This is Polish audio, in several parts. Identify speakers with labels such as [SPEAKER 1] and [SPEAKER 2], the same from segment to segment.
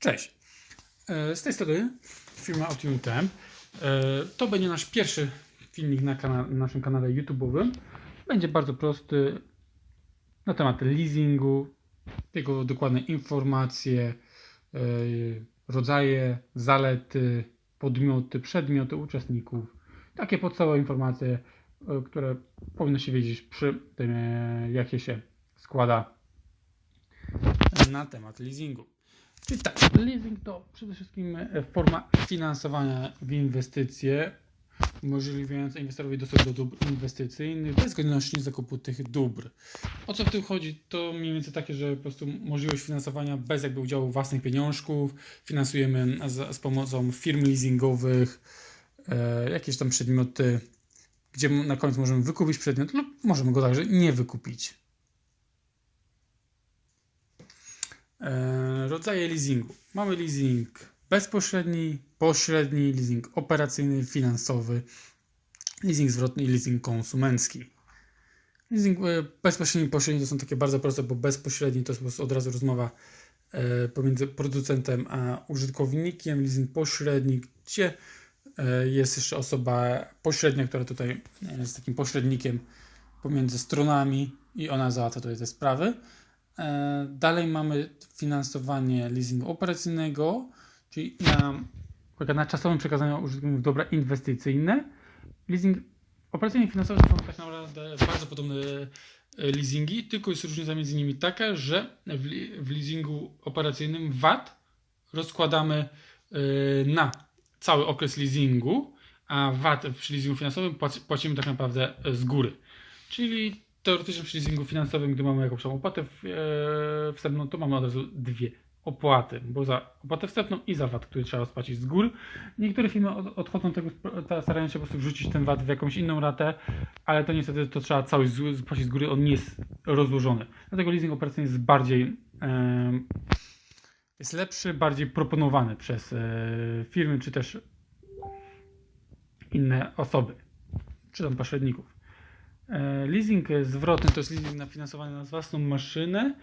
[SPEAKER 1] Cześć. E, Z tej strony firma Optimum Time. E, To będzie nasz pierwszy filmik na, kana- na naszym kanale YouTube'owym. Będzie bardzo prosty na temat leasingu, jego dokładne informacje, e, rodzaje, zalety, podmioty, przedmioty uczestników. Takie podstawowe informacje, które powinno się wiedzieć przy tym, jakie się składa na temat leasingu. Czyli tak, leasing to przede wszystkim e, forma finansowania w inwestycje, umożliwiająca inwestorowi dostęp do dóbr inwestycyjnych bez konieczności zakupu tych dóbr. O co w tym chodzi? To mniej więcej takie, że po prostu możliwość finansowania bez jakby udziału własnych pieniążków, finansujemy z, z pomocą firm leasingowych, e, jakieś tam przedmioty, gdzie na końcu możemy wykupić przedmiot lub możemy go także nie wykupić. E, rodzaje leasingu. Mamy leasing bezpośredni, pośredni, leasing operacyjny, finansowy, leasing zwrotny i leasing konsumencki. Leasing e, bezpośredni i pośredni to są takie bardzo proste, bo bezpośredni to jest od razu rozmowa e, pomiędzy producentem a użytkownikiem. Leasing pośredni, gdzie e, jest jeszcze osoba pośrednia, która tutaj jest takim pośrednikiem pomiędzy stronami i ona załatwia tutaj te sprawy. E, Dalej mamy finansowanie leasingu operacyjnego, czyli na, na czasowym przekazaniu użytkowników dobra inwestycyjne. Leasing finansowy to są tak naprawdę bardzo podobne e, leasingi, tylko jest różnica między nimi taka, że w, w leasingu operacyjnym VAT rozkładamy e, na cały okres leasingu, a VAT przy leasingu finansowym płaci- płacimy tak naprawdę z góry. Czyli teoretycznie przy leasingu finansowym, gdy mamy jakąś opłatę e, wstępną, to mamy od razu dwie opłaty, bo za opłatę wstępną i za VAT, który trzeba spłacić z góry. Niektóre firmy od, odchodzą od tego, starają się po prostu wrzucić ten VAT w jakąś inną ratę, ale to niestety to trzeba cały z- spłacić z góry, on nie jest rozłożony. Dlatego leasing operacyjny jest bardziej jest lepszy, bardziej proponowany przez e, firmy, czy też inne osoby, czy tam pośredników. E, Leasing zwrotny to jest leasing na finansowanie na własną maszynę.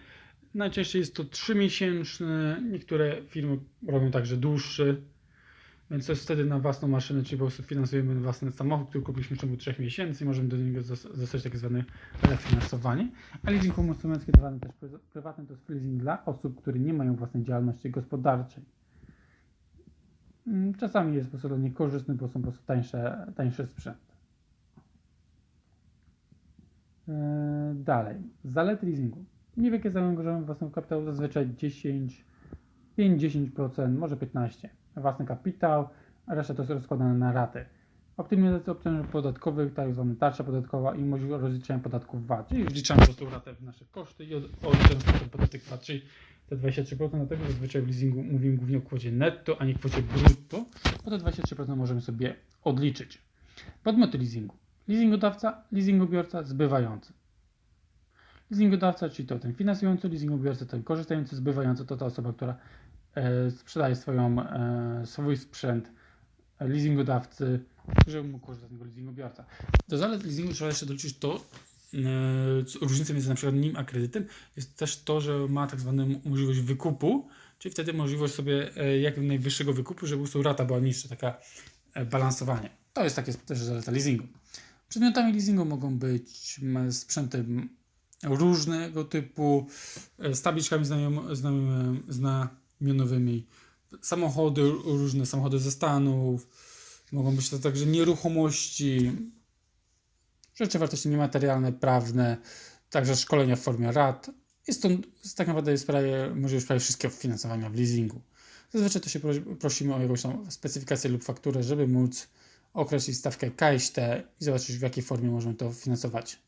[SPEAKER 1] Najczęściej jest to 3-miesięczny, niektóre firmy robią także dłuższy, więc to jest wtedy na własną maszynę, czyli po prostu finansujemy własny samochód, który kupiliśmy w ciągu 3 miesięcy i możemy do niego dostać tak zwane refinansowanie. A leasing konsumencki, zwany też pry- prywatny, to jest leasing dla osób, które nie mają własnej działalności gospodarczej. Mm, Czasami jest po prostu dla bo są po prostu tańsze, tańszy sprzęt. Dalej. Zalety leasingu. Niewielkie zaangażowanie własnego kapitału, zazwyczaj 10, 5-10%, może 15%. Własny kapitał, reszta to jest rozkładane na raty. Optymalizacja obciążeń podatkowych, tak zwana tarcza podatkowa i możliwość rozliczenia podatków VAT. Czyli wliczamy po prostu ratę w nasze koszty i od- odliczamy podatek VAT, czyli te 23%, dlatego zazwyczaj w leasingu mówimy głównie o kwocie netto, a nie kwocie brutto, bo te 23% możemy sobie odliczyć. Podmioty leasingu. Leasingodawca, leasingobiorca, zbywający. Leasingodawca, czyli to ten finansujący, leasingobiorca, ten korzystający, zbywający, to ta osoba, która e, sprzedaje swoją, e, swój sprzęt leasingodawcy, żeby mógł korzystać z tego leasingobiorca. Do zalet leasingu trzeba jeszcze doliczyć to, e, różnicą między na przykład nim a kredytem jest też to, że ma tak zwaną możliwość wykupu, czyli wtedy możliwość sobie jak najwyższego wykupu, żeby po prostu rata była niższa, taka balansowanie. To jest takie też zaleta leasingu. Przedmiotami leasingu mogą być sprzęty różnego typu, e, z tabliczkami znamionowymi, samochody, różne samochody ze Stanów, mogą być to także nieruchomości, rzeczy wartości niematerialne, prawne, także szkolenia w formie rad. Jest to tak naprawdę jest prawie, możliwość prawie wszystkiego finansowania w leasingu. Zazwyczaj to się prosi- prosimy o jakąś tam specyfikację lub fakturę, żeby móc określić stawkę KST i zobaczyć w jakiej formie możemy to finansować.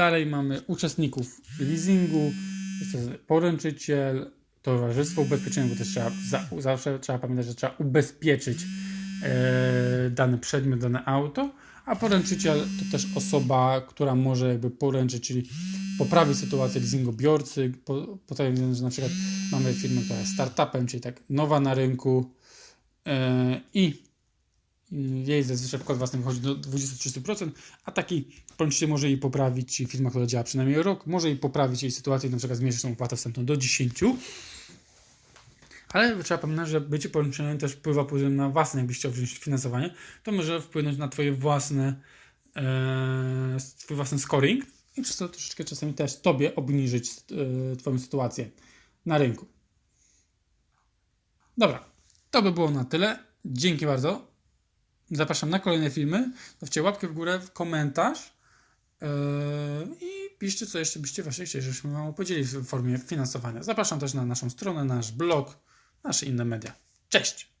[SPEAKER 1] Dalej mamy uczestników leasingu, jest to poręczyciel, towarzystwo ubezpieczenia, bo też trzeba, za, zawsze trzeba pamiętać, że trzeba ubezpieczyć e, dany przedmiot, dane auto, a poręczyciel to też osoba, która może jakby poręczyć, czyli poprawić sytuację leasingobiorcy, po, po tym, że na przykład mamy firmę, która jest startupem, czyli tak nowa na rynku e, i jej zazwyczaj wkład własny wychodzi do 20-30%, a taki policz może jej poprawić, firma, która działa przynajmniej rok, może jej poprawić jej sytuację na przykład zmniejszyć tą opłatę wstępną do 10%. Ale trzeba pamiętać, że bycie połączonym też wpływa potem na własne, jakbyś chciał wziąć finansowanie, to może wpłynąć na twoje własne, e, twój własny scoring i przez to troszeczkę czasami też tobie obniżyć e, twoją sytuację na rynku. Dobra, to by było na tyle. Dzięki bardzo. Zapraszam na kolejne filmy. Dawcie łapkę w górę, komentarz yy, i piszcie, co jeszcze byście właśnie chcieli, żebyśmy Wam podzielili w formie finansowania. Zapraszam też na naszą stronę, nasz blog, nasze inne media. Cześć!